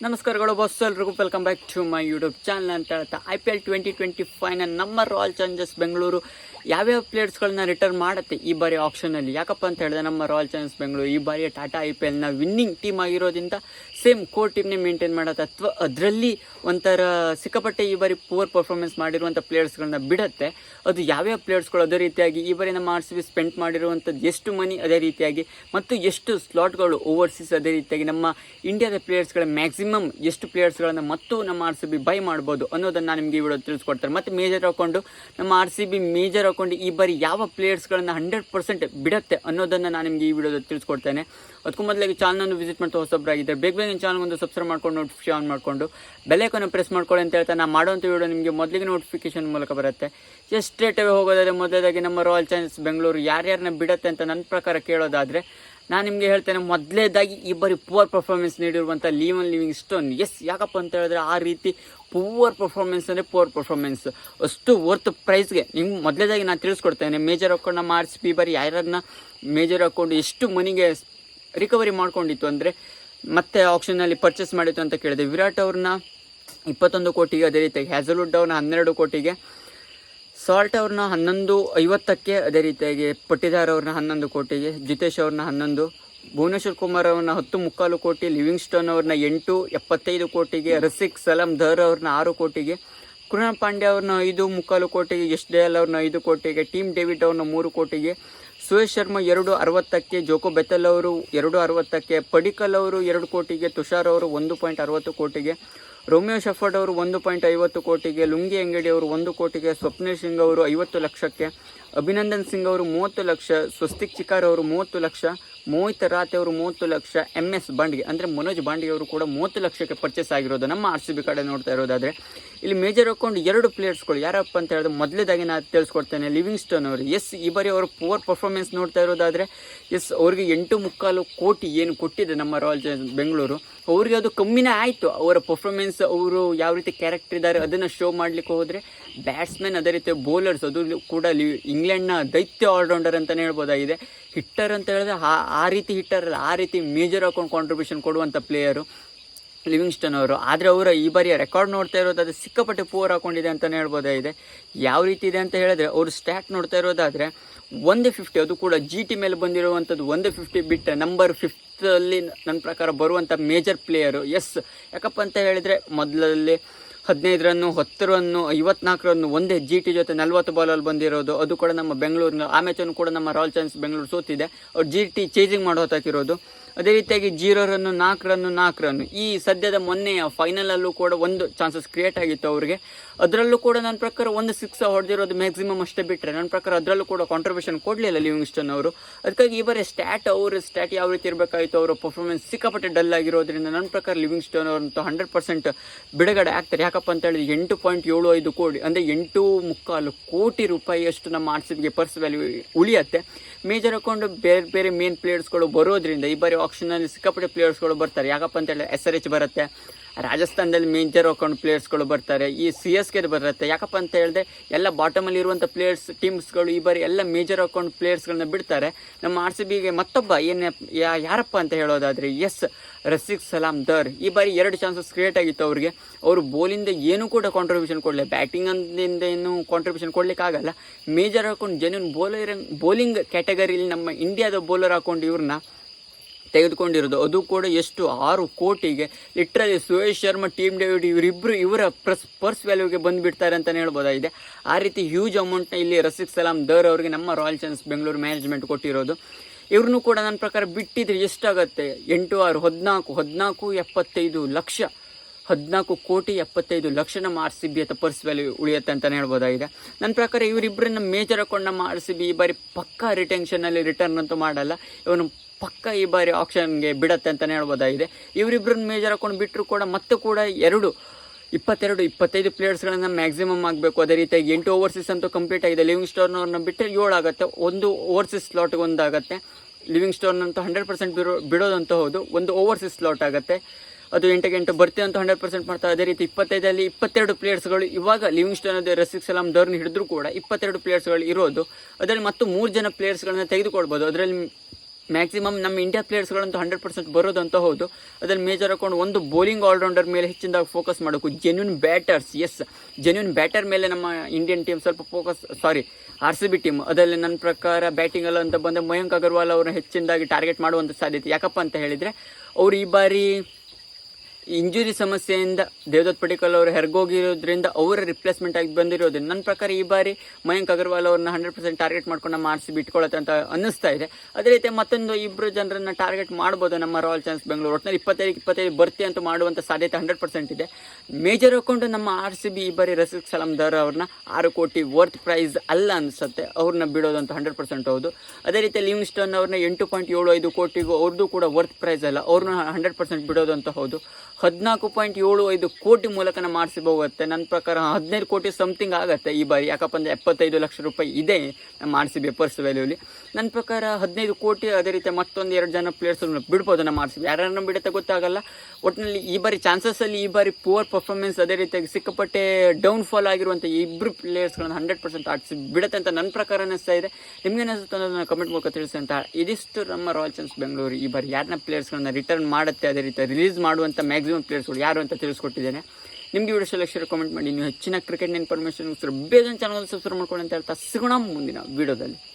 ನಮಸ್ಕಾರಗಳು ಬಸ್ ಎಲ್ರಿಗೂ welcome back to my YouTube channel ಅಂತ ಹೇಳ್ತಾ I P L twenty twenty ಫೈವ್ನ ನಮ್ಮ ರಾಯಲ್ ಚಾಲೆಂಜರ್ಸ್ ಬೆಂಗಳೂರು ಯಾವ್ಯಾವ ಪ್ಲೇಯರ್ಸ್ಗಳನ್ನ ರಿಟರ್ನ್ ಮಾಡುತ್ತೆ ಈ ಬಾರಿ ಆಪ್ಷನಲ್ಲಿ ಯಾಕಪ್ಪ ಅಂತ ಹೇಳಿದ್ರೆ ನಮ್ಮ ರಾಯಲ್ ಚಾಲೆಂಜರ್ಸ್ ಬೆಂಗಳೂರು ಈ ಬಾರಿ ಟಾಟಾ ಐ ಪಿ ಎಲ್ನ ವಿನ್ನಿಂಗ್ ಟೀಮ್ ಆಗಿರೋದ್ರಿಂದ ಸೇಮ್ ಕೋರ್ ಟೀಮ್ನೇ ಮೇಂಟೈನ್ ಮಾಡುತ್ತೆ. ಅಥವಾ ಅದರಲ್ಲಿ ಒಂಥರ ಸಿಕ್ಕಾಪಟ್ಟೆ ಈ ಬಾರಿ ಪೂರ್ ಪರ್ಫಾರ್ಮೆನ್ಸ್ ಮಾಡಿರುವಂಥ ಪ್ಲೇಯರ್ಸ್ಗಳನ್ನ ಬಿಡುತ್ತೆ. ಅದು ಯಾವ್ಯಾವ ಪ್ಲೇಯರ್ಸ್ಗಳು ಅದೇ ರೀತಿಯಾಗಿ ಈ ಬಾರಿ ನಮ್ಮ ಆರ್ ಸಿ ಬಿ ಸ್ಪೆಂಡ್ ಮಾಡಿರುವಂಥದ್ದು ಎಷ್ಟು ಮನಿ ಅದೇ ರೀತಿಯಾಗಿ ಮತ್ತು ಎಷ್ಟು ಸ್ಲಾಟ್ಗಳು ಓವರ್ಸೀಸ್ ಅದೇ ರೀತಿಯಾಗಿ ನಮ್ಮ ಇಂಡಿಯಾದ ಪ್ಲೇಯರ್ಸ್ಗಳ ಮ್ಯಾಕ್ಸಿಮಮ್ ಎಷ್ಟು ಪ್ಲೇಯರ್ಸ್ಗಳನ್ನು ಮತ್ತು ನಮ್ಮ ಆರ್ ಸಿ ಬಿ ಬೈ ಮಾಡ್ಬೋದು ಅನ್ನೋದನ್ನು ನಾನು ನಿಮಗೆ ಈ ತಿಳಿಸ್ಕೊಡ್ತಾರೆ ಮತ್ತು ಮೇಜರ್ ಹಾಕೊಂಡು ನಮ್ಮ ಆರ್ ಸಿ ಬಿ ಮೇಜರ್ ಹಾಕೊಂಡು ಈ ಬಾರಿ ಯಾವ ಪ್ಲೇಯರ್ಸ್ಗಳನ್ನು ಹಂಡ್ರೆಡ್ ಪರ್ಸೆಂಟ್ ಬಿಡುತ್ತೆ ಅನ್ನೋದನ್ನು ನಾನು ನಿಮಗೆ ಈ ವಿಡಿಯೋದಲ್ಲಿ ತಿಳಿಸ್ಕೊಡ್ತೇನೆ. ಅದಕ್ಕೂ ಮೊದಲಾಗಿ ಚಾನಲ್ನ ವಿಸಿಟ್ ಮಾಡ್ತಾ ಹೊಸೊಬ್ಬರಾಗಿದ್ದಾರೆ ಬೇಗ ಬೇಗ ಚಾನಲ್ ಒಂದು ಸಬ್ಸ್ಕ್ರೈಬ್ ಮಾಡ್ಕೊಂಡು ನೋಟಿಫಿಕೇಶನ್ ಆನ್ ಮಾಡಿಕೊಂಡು ಬೆಲೆಕನ್ನು ಪ್ರೆಸ್ ಮಾಡ್ಕೊಳ್ಳಿ ಅಂತ ಹೇಳ್ತಾ ನಾನು ಮಾಡುವಂಥ ವಿಡಿಯೋ ನಿಮಗೆ ಮೊದಲಿಗೆ ನೋಟಿಫಿಕೇಶನ್ ಮೂಲಕ ಬರುತ್ತೆ. ಎಷ್ಟು ಅವೇ ಹೋಗೋದಾದ್ರೆ ಮೊದಲಾಗಿ ನಮ್ಮ ರಾಯಲ್ ಚಾಲೆಂಜರ್ಸ್ ಬೆಂಗಳೂರು ಯಾರ್ಯಾರನ್ನ ಬಿಡುತ್ತೆ ಅಂತ ನನ್ನ ಪ್ರಕಾರ ಕೇಳೋದಾದರೆ ನಾನು ನಿಮಗೆ ಹೇಳ್ತೇನೆ, ಮೊದಲೇದಾಗಿ ಈ ಪುವರ್ ಪರ್ಫಾರ್ಮೆನ್ಸ್ ನೀಡಿರುವಂಥ ಲೀವನ್ ಲಿವಿಂಗ್ ಸ್ಟೋನ್ ಎಸ್ ಯಾಕಪ್ಪ ಅಂತ ಹೇಳಿದ್ರೆ ಆ ರೀತಿ ಪುವರ್ ಪರ್ಫಾರ್ಮೆನ್ಸ್ ಅಂದರೆ ಪುವರ್ ಪರ್ಫಾರ್ಮೆನ್ಸ್ ಅಷ್ಟು ವರ್ತ್ ಪ್ರೈಸ್ಗೆ ನಿಮ್ಗೆ ಮೊದಲೇದಾಗಿ ನಾನು ತಿಳಿಸ್ಕೊಡ್ತೇನೆ ಮೇಜರ್ ಅಕೌಂಟ್ ಮಾರ್ಚ್ ಆರ್ ಯಾರನ್ನ ಬಿ ಬಾರಿ ಯಾರ್ಯಾರನ್ನ ಮೇಜರ್ ಅಕೌಂಟ್ ಎಷ್ಟು ಮನಿಗೆ ರಿಕವರಿ ಮಾಡ್ಕೊಂಡಿತ್ತು ಅಂದರೆ ಮತ್ತೆ ಆಪ್ಷನ್ನಲ್ಲಿ ಪರ್ಚೇಸ್ ಮಾಡಿತ್ತು ಅಂತ ಕೇಳಿದೆ. ವಿರಾಟ್ ಅವ್ರನ್ನ ಇಪ್ಪತ್ತೊಂದು ಕೋಟಿಗೆ ಅದೇ ರೀತಿಯಾಗಿ ಹ್ಯಾಸಲ್ವುಡ್ ಅವ್ರನ್ನ ಹನ್ನೆರಡು ಕೋಟಿಗೆ. ಸಾಲ್ಟ್ ಅವ್ರನ್ನ ಹನ್ನೊಂದು ಐವತ್ತಕ್ಕೆ ಅದೇ ರೀತಿಯಾಗಿ ಪಟ್ಟಿದಾರ್ ಅವ್ರನ್ನ ಹನ್ನೊಂದು ಕೋಟಿಗೆ, ಜಿತೇಶ್ ಅವ್ರನ್ನ ಹನ್ನೊಂದು, ಭುವನೇಶ್ವರ್ ಕುಮಾರ್ ಅವ್ರನ್ನ ಹತ್ತು ಮುಕ್ಕಾಲು ಕೋಟಿ ಲಿವಿಂಗ್ ಸ್ಟೋನ್ ಅವ್ರನ್ನ ಎಂಟು, ಎಪ್ಪತ್ತೈದು ಕೋಟಿಗೆ ರಸಿಕ್ ಸಲಾಂ ಧರ್ ಅವ್ರನ್ನ ಆರು ಕೋಟಿಗೆ ಕೃಣಾಲ್ ಪಾಂಡ್ಯ ಅವ್ರನ್ನ ಐದು ಮುಕ್ಕಾಲು ಕೋಟಿಗೆ, ಯಶ್ ದಯಾಲ್ ಅವ್ರನ್ನ ಐದು ಕೋಟಿಗೆ, ಟೀಮ್ ಡೇವಿಡ್ ಅವ್ರನ್ನ ಮೂರು ಕೋಟಿಗೆ ಸುರೇಶ್ ಶರ್ಮಾ ಎರಡು ಅರವತ್ತಕ್ಕೆ, ಜೋಕೋ ಬೆತ್ತಲ್ ಅವರು ಎರಡು ಅರವತ್ತಕ್ಕೆ, ಪಡಿಕಲ್ ಅವರು ಎರಡು ಕೋಟಿಗೆ, ತುಷಾರ್ ಅವರು ಒಂದು ಪಾಯಿಂಟ್ ಅರವತ್ತು ಕೋಟಿಗೆ, ರೋಮಿಯೋ ಶಫರ್ಡ್ ಅವರು ಒಂದು ಪಾಯಿಂಟ್ ಐವತ್ತು ಕೋಟಿಗೆ, ಲುಂಗಿ ಅಂಗಡಿ ಅವರು ಒಂದು ಕೋಟಿಗೆ ಸ್ವಪ್ನೇಶ್ ಸಿಂಗ್ ಅವರು ಐವತ್ತು ಲಕ್ಷಕ್ಕೆ, ಅಭಿನಂದನ್ ಸಿಂಗ್ ಅವರು ಮೂವತ್ತು ಲಕ್ಷ, ಸ್ವಸ್ತಿಕ್ ಚಿಕಾರ್ ಅವರು ಮೂವತ್ತು ಲಕ್ಷ ಮೋಹಿತ್ ರಾತೆ ಅವರು ಮೂವತ್ತು ಲಕ್ಷ ಎಂ ಎಸ್ ಬಾಂಡ್ಗೆ, ಅಂದರೆ ಮನೋಜ್ ಬಾಂಡ್ಗೆ ಅವರು ಕೂಡ ಮೂವತ್ತು ಲಕ್ಷಕ್ಕೆ ಪರ್ಚೇಸ್ ಆಗಿರೋದು ನಮ್ಮ ಆರ್ ಸಿ ಬಿ ಕಡೆ ನೋಡ್ತಾ ಇರೋದಾದರೆ. ಇಲ್ಲಿ ಮೇಜರ್ ಅಕೌಂಟ್ ಎರಡು ಪ್ಲೇಯರ್ಸ್ಗಳು ಯಾರಪ್ಪ ಅಂತ ಹೇಳಿದ್ರೆ ಮೊದಲೇದಾಗಿ ನಾನು ತಿಳಿಸ್ಕೊಡ್ತೇನೆ ಲಿವಿಂಗ್ ಸ್ಟೋನ್ ಅವರು. ಎಸ್ ಈ ಬಾರಿ ಅವರು ಪುವರ್ ಪರ್ಫಾರ್ಮೆನ್ಸ್ ನೋಡ್ತಾ ಇರೋದಾದರೆ ಎಸ್ ಅವರಿಗೆ ಎಂಟು ಮುಕ್ಕಾಲು ಕೋಟಿ ಏನು ಕೊಟ್ಟಿದೆ ನಮ್ಮ ರಾಯಲ್ ಬೆಂಗಳೂರು ಅವ್ರಿಗೆ ಅದು ಕಮ್ಮಿನೇ ಆಯಿತು. ಅವರ ಪರ್ಫಾರ್ಮೆನ್ಸ್ ಅವರು ಯಾವ ರೀತಿ ಕ್ಯಾರೆಕ್ಟರ್ ಇದ್ದಾರೆ ಅದನ್ನು ಶೋ ಮಾಡಲಿಕ್ಕೆ ಹೋದರೆ ಬ್ಯಾಟ್ಸ್ಮನ್ ಅದೇ ರೀತಿ ಬೌಲರ್ಸ್ ಅದು ಕೂಡ ಇಂಗ್ಲೆಂಡ್ನ ದೈತ್ಯ ಆಲ್ರೌಂಡರ್ ಅಂತಲೇ ಹೇಳ್ಬೋದಾಗಿದೆ. ಹಿಟ್ಟರ್ ಅಂತ ಹೇಳಿದ್ರೆ ಆ ರೀತಿ ಹಿಟ್ಟರ್ ಆ ರೀತಿ ಮೇಜರ್ ಹಾಕೊಂಡು ಕಾಂಟ್ರಿಬ್ಯೂಷನ್ ಕೊಡುವಂಥ ಪ್ಲೇಯರು ಲಿವಿಂಗ್ಸ್ಟನ್ ಅವರು. ಆದರೆ ಅವರ ಈ ಬಾರಿಯ ರೆಕಾರ್ಡ್ ನೋಡ್ತಾ ಇರೋದು ಅದು ಸಿಕ್ಕಾಪಟ್ಟೆ ಪೂವರ್ ಹಾಕೊಂಡಿದೆ ಅಂತಲೇ ಹೇಳ್ಬೋದಾಗಿದೆ ಯಾವ ರೀತಿ ಇದೆ ಅಂತ ಹೇಳಿದ್ರೆ ಅವರು ಸ್ಟ್ಯಾಟ್ ನೋಡ್ತಾ ಇರೋದಾದರೆ ಒಂದು ಫಿಫ್ಟಿ ಅದು ಕೂಡ ಜಿ ಟಿ ಮೇಲೆ ಬಂದಿರುವಂಥದ್ದು ಒಂದು ಫಿಫ್ಟಿ ಬಿಟ್ಟು ನಂಬರ್ ಫಿಫ್ತಲ್ಲಿ ನನ್ನ ಪ್ರಕಾರ ಬರುವಂಥ ಮೇಜರ್ ಪ್ಲೇಯರು ಎಸ್ ಯಾಕಪ್ಪ ಅಂತ ಹೇಳಿದರೆ ಮೊದಲಲ್ಲಿ ಹದಿನೈದು ರನ್ನು ಹತ್ತು ರನ್ನು ಐವತ್ನಾಲ್ಕು ರನ್ನು ಒಂದೇ ಜಿ ಟಿ ಜೊತೆ ನಲ್ವತ್ತು ಬಾಲಲ್ಲಿ ಬಂದಿರೋದು. ಅದು ಕೂಡ ನಮ್ಮ ಬೆಂಗಳೂರಿನ, ಆ ಮ್ಯಾಚನ್ನು ಕೂಡ ನಮ್ಮ ರಾಯಲ್ ಚಾಲೆಂಜರ್ಸ್ ಬೆಂಗಳೂರು ಸೋತಿದೆ. ಅವ್ರು ಜಿ ಟಿ ಚೇಂಜಿಂಗ್ ಮಾಡೋ ಅದೇ ರೀತಿಯಾಗಿ ಜೀರೋ ರನ್ನು ನಾಲ್ಕು ರನ್ನು ನಾಲ್ಕು ರನ್ನು ಈ ಸದ್ಯದ ಮೊನ್ನೆಯ ಫೈನಲಲ್ಲೂ ಕೂಡ ಒಂದು ಚಾನ್ಸಸ್ ಕ್ರಿಯೇಟ್ ಆಗಿತ್ತು ಅವರಿಗೆ. ಅದರಲ್ಲೂ ಕೂಡ ನನ್ನ ಪ್ರಕಾರ ಒಂದು ಸಿಕ್ಸ್ ಹೊಡೆದಿರೋದು ಮ್ಯಾಕ್ಸಿಮಮ್ ಅಷ್ಟೇ ಬಿಟ್ಟರೆ ನನ್ನ ಪ್ರಕಾರ ಅದರಲ್ಲೂ ಕೂಡ ಕಾಂಟ್ರಿಬ್ಯೂಷನ್ ಕೊಡಲಿಲ್ಲ ಲಿವಿಂಗ್ಸ್ಟನ್ ಅವರು. ಅದಕ್ಕಾಗಿ ಈ ಬಾರಿ ಸ್ಟ್ಯಾಟ್ ಅವರು ಸ್ಟ್ಯಾಟ್ ಯಾವ ರೀತಿ ಇರಬೇಕಾಯಿತು, ಅವರ ಪರ್ಫಾರ್ಮೆನ್ಸ್ ಸಿಕ್ಕಾಪಟ್ಟೆ ಡಲ್ ಆಗಿರೋದ್ರಿಂದ ನನ್ನ ಪ್ರಕಾರ ಲಿವಿಂಗ್ಸ್ಟೋನ್ ಅವರಂತೂ ಹಂಡ್ರೆಡ್ ಪರ್ಸೆಂಟ್ ಬಿಡುಗಡೆ ಆಗ್ತಾರೆ. ಯಾಕಪ್ಪ ಅಂತ ಹೇಳಿದ್ರೆ ಎಂಟು ಪಾಯಿಂಟ್ ಏಳು ಐದು ಕೋಟಿ, ಅಂದರೆ ಎಂಟು ಮುಕ್ಕಾಲು ಕೋಟಿ ರೂಪಾಯಿಯಷ್ಟು ನಮ್ಮ ಆರ್ ಪರ್ಸ್ ವ್ಯಾಲ್ಯೂ ಉಳಿಯತ್ತೆ. ಮೇಜರ್ ಹಾಕೊಂಡು ಬೇರೆ ಬೇರೆ ಮೇನ್ ಪ್ಲೇಯರ್ಸ್ಗಳು ಬರೋದ್ರಿಂದ ಈ ಬಾರಿ ಆಪ್ಷನಲ್ಲಿ ಸಿಕ್ಕಾಪಟ್ಟೆ ಪ್ಲೇಯರ್ಸ್ಗಳು ಬರ್ತಾರೆ. ಯಾಕಪ್ಪ ಅಂತ ಹೇಳಿದ್ರೆ ಎಸ್ ಆರ್ ಎಚ್ ಬರುತ್ತೆ. ರಾಜಸ್ಥಾನದಲ್ಲಿ ಮೇಜರ್ ಅಕೌಂಟ್ ಪ್ಲೇಯರ್ಸ್ಗಳು ಬರ್ತಾರೆ. ಈ ಸಿ ಎಸ್ ಕೆ ಬರುತ್ತೆ. ಯಾಕಪ್ಪ ಅಂತ ಹೇಳಿದ್ರೆ ಎಲ್ಲ ಬಾಟಮಲ್ಲಿ ಇರುವಂಥ ಪ್ಲೇಯರ್ಸ್ ಟೀಮ್ಸ್ಗಳು ಈ ಬಾರಿ ಎಲ್ಲ ಮೇಜರ್ ಅಕೌಂಟ್ ಪ್ಲೇಯರ್ಸ್ಗಳನ್ನ ಬಿಡ್ತಾರೆ. ನಮ್ಮ ಆರ್ ಸಿ ಬಿಗೆ ಮತ್ತೊಬ್ಬ ಏನು ಯಾರಪ್ಪ ಅಂತ ಹೇಳೋದಾದ್ರೆ ಎಸ್ ರಸಿಕ್ ಸಲಾಂ ದರ್. ಈ ಬಾರಿ ಎರಡು ಚಾನ್ಸಸ್ ಕ್ರಿಯೇಟ್ ಆಗಿತ್ತು ಅವ್ರಿಗೆ. ಅವರು ಬೋಲಿಂದ ಏನು ಕೂಡ ಕಾಂಟ್ರಿಬ್ಯೂಷನ್ ಕೊಡಲಿ ಬ್ಯಾಟಿಂಗ್ ಅಂದಿಂದ ಏನು ಕಾಂಟ್ರಿಬ್ಯೂಷನ್ ಕೊಡಲಿಕ್ಕಾಗಲ್ಲ ಮೇಜರ್ ಹಾಕೊಂಡು ಜೆನ್ಯೂನ್ ಬೌಲರ್ ಬೌಲಿಂಗ್ ಕ್ಯಾಟಗರಿಲಿ ನಮ್ಮ ಇಂಡಿಯಾದ ಬೌಲರ್ ಹಾಕೊಂಡು ಇವ್ರನ್ನ ತೆಗೆದುಕೊಂಡಿರೋದು ಅದು ಕೂಡ ಎಷ್ಟು ಆರು ಕೋಟಿಗೆ. Literally Suresh Sharma, Tim David ಇವರಿಬ್ಬರು ಇವರ ಪ್ರಸ್, ಪರ್ಸ್ ವ್ಯಾಲ್ಯೂಗೆ ಬಂದುಬಿಡ್ತಾರೆ ಅಂತಲೇ ಹೇಳ್ಬೋದಾಗಿದೆ. ಆ ರೀತಿ ಹ್ಯೂಜ್ ಅಮೌಂಟ್ನ ಇಲ್ಲಿ ರಸಿಕ್ ಸಲಾಂ ದರ್ ಅವರಿಗೆ ನಮ್ಮ ರಾಯಲ್ ಚಾಲೆಂಜರ್ಸ್ ಬೆಂಗಳೂರು ಮ್ಯಾನೇಜ್ಮೆಂಟ್ ಕೊಟ್ಟಿರೋದು. ಇವ್ರನ್ನೂ ಕೂಡ ನನ್ನ ಪ್ರಕಾರ ಬಿಟ್ಟಿದ್ರೆ ಎಷ್ಟಾಗುತ್ತೆ? ಎಂಟು, ಆರು, ಹದಿನಾಲ್ಕು ಹದಿನಾಲ್ಕು, ಎಪ್ಪತ್ತೈದು ಲಕ್ಷ. ಹದಿನಾಲ್ಕು ಕೋಟಿ, ಎಪ್ಪತ್ತೈದು ಲಕ್ಷ ನಮ್ಮ ಆರ್ ಸಿ ಬಿ ಅಥವಾ ಪರ್ಸ್ ವ್ಯಾಲ್ಯೂ ಉಳಿಯುತ್ತೆ ಅಂತಲೇ ಹೇಳ್ಬೋದಾಗಿದೆ. ನನ್ನ ಪ್ರಕಾರ ಇವರಿಬ್ಬರನ್ನ ಮೇಜರ್ ಹಾಕೊಂಡು ನಮ್ಮ ಆರ್ ಸಿ ಬಿ ಈ ಬಾರಿ ಪಕ್ಕಾ ರಿಟೆನ್ಷನಲ್ಲಿ ರಿಟರ್ನ್ ಅಂತೂ ಮಾಡಲ್ಲ. ಇವನು ಪಕ್ಕ ಈ ಬಾರಿ ಆಕ್ಷನ್ಗೆ ಬಿಡತ್ತೆ ಅಂತಲೇ ಹೇಳ್ಬೋದಾಗಿದೆ. ಇವರಿಬ್ಬರನ್ನ ಮೇಜರ್ ಹಾಕೊಂಡು ಬಿಟ್ಟರು ಕೂಡ ಮತ್ತೆ ಕೂಡ ಎರಡು, ಇಪ್ಪತ್ತೆರಡು, ಇಪ್ಪತ್ತೈದು ಪ್ಲೇಯರ್ಸ್ಗಳನ್ನು ಮ್ಯಾಕ್ಸಿಮಮ್ ಆಗಬೇಕು. ಅದೇ ರೀತಿಯಾಗಿ ಎಂಟು ಓವರ್ಸೀಸ್ ಅಂತೂ ಕಂಪ್ಲೀಟ್ ಆಗಿದೆ. ಲಿವಿಂಗ್ ಸ್ಟೋರ್ನವ್ರನ್ನ ಬಿಟ್ಟರೆ ಏಳು ಆಗುತ್ತೆ. ಒಂದು ಓವರ್ಸೀಸ್ ಸ್ಲಾಟ್ಗೆ ಒಂದಾಗುತ್ತೆ ಲಿವಿಂಗ್ ಸ್ಟೋರ್ನಂತೂ ಹಂಡ್ರೆಡ್ ಪರ್ಸೆಂಟ್ ಬಿಡೋ ಬಿಡೋದಂತ ಹೌದು. ಒಂದು ಓವರ್ಸೀಸ್ ಸ್ಲಾಟ್ ಆಗುತ್ತೆ. ಅದು ಎಂಟಕ್ಕೆ ಎಂಟು ಬರ್ತೀವಿ ಅಂತ ಹಂಡ್ರೆಡ್ ಪರ್ಸೆಂಟ್ ಮಾಡ್ತಾರೆ ಅದೇ ರೀತಿ ಇಪ್ಪತ್ತೈದಲ್ಲಿ ಇಪ್ಪತ್ತೆರಡು ಪ್ಲೇಯರ್ಸ್ಗಳು ಇವಾಗ ಲಿವಿಂಗ್ ಸ್ಟೋನ್ ಅದೇ ರಸಿಕ್ ಸಲಾಮ್ ದೌರ್ನ ಹಿಡಿದ್ರು ಕೂಡ ಇಪ್ಪತ್ತೆರಡು ಪ್ಲೇಯರ್ಸ್ಗಳು ಇರೋದು. ಅದರಲ್ಲಿ ಮತ್ತು ಮೂರು ಜನ ಪ್ಲೇಯರ್ಸ್ಗಳನ್ನ ತೆಗೆದುಕೊಳ್ಬೋದು. ಅದರಲ್ಲಿ ಮ್ಯಾಕ್ಸಿಮಮ್ ನಮ್ಮ ಇಂಡಿಯಾ ಪ್ಲೇಯರ್ಸ್ಗಳಂತೂ ಹಂಡ್ರೆಡ್ ಪರ್ಸೆಂಟ್ ಬರೋದಂತ ಹೌದು. ಅದನ್ನು ಮೇಜರ್ ಹಾಕೊಂಡು ಒಂದು ಬೌಲಿಂಗ್ ಆಲ್ರೌಂಡರ್ ಮೇಲೆ ಹೆಚ್ಚಿನದಾಗಿ ಫೋಕಸ್ ಮಾಡಬೇಕು ಜೆನ್ಯೂನ್ ಬ್ಯಾಟರ್ಸ್ ಎಸ್ ಜೆನ್ಯೂನ್ ಬ್ಯಾಟರ್ ಮೇಲೆ ನಮ್ಮ ಇಂಡಿಯನ್ ಟೀಮ್ ಸ್ವಲ್ಪ focus sorry R C B team ಅದರಲ್ಲಿ ನನ್ನ ಪ್ರಕಾರ ಬ್ಯಾಟಿಂಗ್ ಅಲ್ಲ ಅಂತ ಬಂದ ಮಯಂಕ್ ಅಗರ್ವಾಲ್ ಅವ್ರನ್ನ ಹೆಚ್ಚಿನದಾಗಿ ಟಾರ್ಗೆಟ್ ಮಾಡುವಂಥ ಸಾಧ್ಯತೆ. ಯಾಕಪ್ಪ ಅಂತ ಹೇಳಿದರೆ, ಅವರು ಈ ಬಾರಿ ಇಂಜುರಿ ಸಮಸ್ಯೆಯಿಂದ ದೇವದತ್ ಪಟಿಕಲ್ ಅವರು ಹೆರ್ಗೋಗಿರೋದ್ರಿಂದ ಅವರ ರಿಪ್ಲೇಸ್ಮೆಂಟ್ ಆಗಿ ಬಂದಿರೋದ್ರಿಂದ ನನ್ನ ಪ್ರಕಾರ ಈ ಬಾರಿ ಮಯಾಂಕ್ ಅಗರ್ವಾಲ್ ಅವ್ರನ್ನ ಹಂಡ್ರೆಡ್ ಪರ್ಸೆಂಟ್ ಟಾರ್ಗೆಟ್ ಮಾಡ್ಕೊಂಡು ನಮ್ಮ ಆರ್ ಸಿ ಅಂತ ಅನ್ನಿಸ್ತಾ ಇದೆ. ಅದೇ ರೀತಿ ಮತ್ತೊಂದು ಇಬ್ಬರು ಜನರನ್ನ ಟಾರ್ಗೆಟ್ ಮಾಡ್ಬೋದು ನಮ್ಮ ರಾಯಲ್ ಚಾನ್ಸ್ ಬೆಂಗಳೂರು ಒಟ್ಟಿನಲ್ಲಿ ಇಪ್ಪತ್ತೈದು ಇಪ್ಪತ್ತೈದು ಬರ್ತಿ ಅಂತ ಮಾಡುವಂಥ ಸಾಧ್ಯತೆ ಹಂಡ್ರೆಡ್ ಪರ್ಸೆಂಟ್ ಇದೆ. ಮೇಜರ್ ಹಾಕೊಂಡು ನಮ್ಮ ಆರ್ ಸಿ ಬಿ ಈ ಬಾರಿ ರಸಿಕ್ ಸಲಾಮ್ದಾರ್ ಅವ್ರನ್ನ ಆರು ಕೋಟಿ ವರ್ತ್ ಪ್ರೈಸ್ ಅಲ್ಲ ಅನಿಸುತ್ತೆ. ಅವ್ರನ್ನ ಬಿಡೋದಂತ ಹಂಡ್ರೆಡ್ ಪರ್ಸೆಂಟ್ ಹೌದು. ಅದೇ ರೀತಿ ಲಿವಿಂಗ್ ಸ್ಟೋನ್ ಅವ್ರನ್ನ ಎಂಟು ಪಾಯಿಂಟ್ ಏಳು ಐದು ಕೋಟಿಗೂ ಅವ್ರದ್ದು ಕೂಡ ವರ್ತ್ ಪ್ರೈಸ್ ಅಲ್ಲ. ಅವ್ರನ್ನ ಹಂಡ್ರೆಡ್ ಪರ್ಸೆಂಟ್ ಬಿಡೋದಂತ ಹೌದು. ಹದಿನಾಲ್ಕು ಪಾಯಿಂಟ್ ಏಳು ಐದು ಕೋಟಿ ಮೂಲಕ ನಮ್ಮ ಆರ್ ಹೋಗುತ್ತೆ. ನನ್ನ ಪ್ರಕಾರ ಹದಿನೈದು ಕೋಟಿ ಸಮಥಿಂಗ್ ಆಗುತ್ತೆ ಈ ಬಾರಿ. ಯಾಕಪ್ಪ ಅಂದರೆ ಎಪ್ಪತ್ತೈದು ಲಕ್ಷ ರೂಪಾಯಿ ಇದೆ ನಮ್ಮ ಆರ್ ಪರ್ಸ್ ವ್ಯಾಲ್ಯೂಲಿ ನನ್ನ ಪ್ರಕಾರ ಹದಿನೈದು ಕೋಟಿ ಅದೇ ರೀತಿ ಮತ್ತೊಂದು ಎರಡು ಜನ ಪ್ಲೇಯರ್ಸ್ ಬಿಡ್ಬೋದು ನಮ್ಮ ಆರ್ ಸಿ ಬಿ ಯಾರನ್ನ ಬಿಡುತ್ತೆ ಗೊತ್ತಾಗಲ್ಲ. ಒಟ್ಟಿನಲ್ಲಿ ಈ ಬಾರಿ ಚಾನ್ಸಸ್ಸಲ್ಲಿ ಈ ಬಾರಿ ಪುವರ್ ಪರ್ಫಾರ್ಮೆನ್ಸ್ ಅದೇ ರೀತಿಯಾಗಿ ಸಿಕ್ಕಾಪಟ್ಟೆ ಡೌನ್ ಫಾಲ್ ಆಗಿರುವಂಥ ಇಬ್ಬರು ಪ್ಲೇಯರ್ಸ್ಗಳನ್ನ ಹಂಡ್ರೆಡ್ ಪರ್ಸೆಂಟ್ ಆಡಿಸಿ ಬಿಡುತ್ತೆ ಅಂತ ನನ್ನ ಪ್ರಕಾರ ಅನ್ನಿಸ್ತಾ ಇದೆ. ನಿಮ್ಗೆ ಅನಿಸುತ್ತೆ ನಾನು ಕಮೆಂಟ್ ಮೂಲಕ ತಿಳಿಸಿ ಅಂತ ಇದಿಷ್ಟು ನಮ್ಮ ರಾಯಲ್ ಚಾನ್ಸ್ ಬೆಂಗಳೂರು ಈ ಬಾರಿ ಯಾರನ್ನ ಪ್ಲೇಯರ್ಸ್ಗಳನ್ನ ರಿಟರ್ನ್ ಮಾಡುತ್ತೆ, ಅದೇ ರೀತಿ ರಿಲೀಸ್ ಮಾಡುವಂಥ ಮ್ಯಾಕ್ಸಿಮಮ್ ಯಾರು ಅಂತ ತಿಳಿಸ್ಕೊಟ್ಟಿದ್ದೇನೆ. ನಿಮಗೆ ವಿಡಿಯೋ ಸೆಲೆಕ್ಷನ್ ಕಮೆಂಟ್ ಮಾಡಿ. ನೀವು ಹೆಚ್ಚಿನ ಕ್ರಿಕೆಟ್ ಇನ್ಫಾರ್ಮೇಷನ್ ಬೇಗ ಚಾನಲ್ ಸಬ್ಸ್ಕ್ರೈಬ್ ಮಾಡ್ಕೊಳ್ಳಿ ಅಂತ ಹೇಳ್ತಾ ಸಿಗೋಣ ಮುಂದಿನ ವಿಡಿಯೋದಲ್ಲಿ